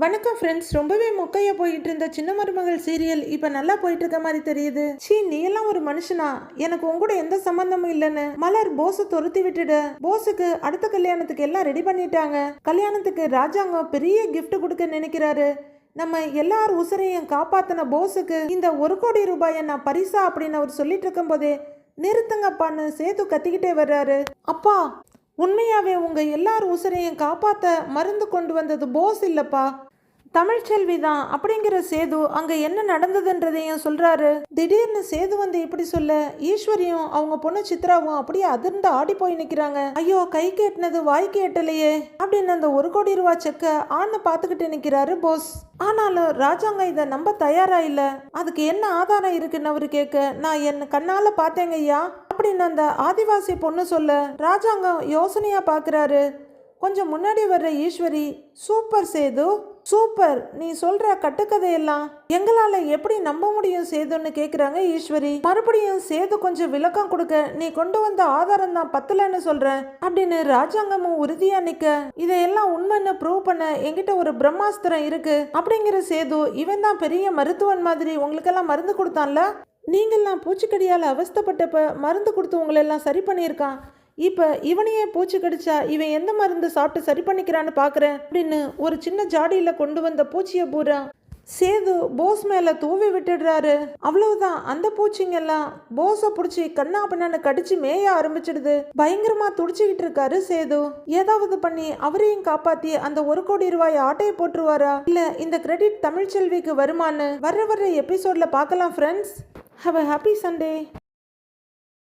வணக்கம் ஃப்ரெண்ட்ஸ் ரொம்பவே மொக்கையா போயிட்டு இருந்த சின்ன மருமகள் சீரியல் இப்போ நல்லா போயிட்டு இருக்க மாதிரி தெரியுது. சீ நீ எல்லாம் ஒரு மனுஷனா? எனக்கு உங்கூட எந்த சம்பந்தமும் இல்லைன்னு. மலர் போஸை துரத்தி விட்டுடு. போஸுக்கு அடுத்த கல்யாணத்துக்கு எல்லாம் ரெடி பண்ணிட்டாங்க. கல்யாணத்துக்கு ராஜாங்கம் பெரிய கிஃப்ட் கொடுக்க நினைக்கிறாரு. நம்ம எல்லார் உசுரையும் காப்பாத்தின போஸுக்கு இந்த ஒரு கோடி ரூபாயை நான் பரிசா அப்படின்னு அவர் சொல்லிட்டு இருக்கும்போதே நிறுத்துங்கப்பான்னு சேது கத்திக்கிட்டே வர்றாரு. அப்பா உண்மையாவே உங்க எல்லார் உசுரையும் காப்பாத்த மருந்து கொண்டு வந்தது போஸ் இல்லப்பா. தமிழ்ச்செல்வி தான் அப்படிங்கிற சேது அங்கே என்ன நடந்ததுன்றதையும் சொல்கிறாரு திடீர்னு சேது வந்து இப்படி சொல்ல ஈஸ்வரியும் அவங்க பொண்ணு சித்ராவும் அப்படியே அதிர்ந்து ஆடி போய் நிற்கிறாங்க ஐயோ கை கேட்டினது வாய் கேட்டலையே அப்படின்னு அந்த ஒரு கோடி ரூபா செக்கை ஆன்னு பார்த்துக்கிட்டு நிற்கிறாரு போஸ். ஆனாலும் ராஜாங்க இதை நம்ப தயாரா இல்ல. அதுக்கு என்ன ஆதாரம் இருக்குன்னு அவர் கேட்க நான் என் கண்ணால பார்த்தேங்க ஐயா அப்படின்னு அந்த ஆதிவாசி பொண்ணு சொல்ல ராஜாங்கம் யோசனையா பார்க்குறாரு கொஞ்சம் முன்னாடி வர்ற ஈஸ்வரி சூப்பர் சேது. சூப்பர். நீ சொல்ற கட்டுக்கதையெல்லாம் எங்களால எப்படி நம்ப முடியும் சேதுன்னு கேக்குறாங்க ஈஸ்வரி. மறுபடியும் சேது கொஞ்சம் விளக்கம் கொடுக்க நீ கொண்டு வந்த ஆதாரம் தான் பத்தலன்னு சொல்றேன் அப்படின்னு ராஜாங்கமும் உறுதியா நிக்க இதையெல்லாம் உண்மைன்னு ப்ரூவ் பண்ண என்கிட்ட ஒரு பிரம்மாஸ்திரம் இருக்கு. அப்படிங்கிற சேது இவன் தான் பெரிய மருத்துவன் மாதிரி உங்களுக்கெல்லாம் மருந்து கொடுத்தான்ல? நீங்கள்லாம் பூச்சிக்கடியால் அவஸ்தப்பட்டப்ப மருந்து கொடுத்து உங்களெல்லாம் சரி பண்ணியிருக்கான். இப்போ இவனையே பூச்சி கடிச்சா இவன் எந்த மருந்து சாப்பிட்டு சரி பண்ணிக்கிறான்னு பார்க்குறேன் அப்படின்னு ஒரு சின்ன ஜாடியில் கொண்டு வந்த பூச்சியை பூரா சேது போஸ் மேலே தூவி விட்டுடுறாரு. அவ்வளவுதான். அந்த பூச்சிங்கெல்லாம் போஸை பிடிச்சி கண்ணா பின்னான்னு கடிச்சு மேய ஆரம்பிச்சிடுது. பயங்கரமா துடிச்சுக்கிட்டு இருக்காரு சேது. ஏதாவது பண்ணி அவரையும் காப்பாத்தி அந்த ஒரு கோடி ரூபாய் ஆட்டையை போட்டுருவாரா? இல்ல இந்த கிரெடிட் தமிழ்ச்செல்விக்கு வருமான்னு வர்ற வர்ற எபிசோட்ல பார்க்கலாம் friends have a happy Sunday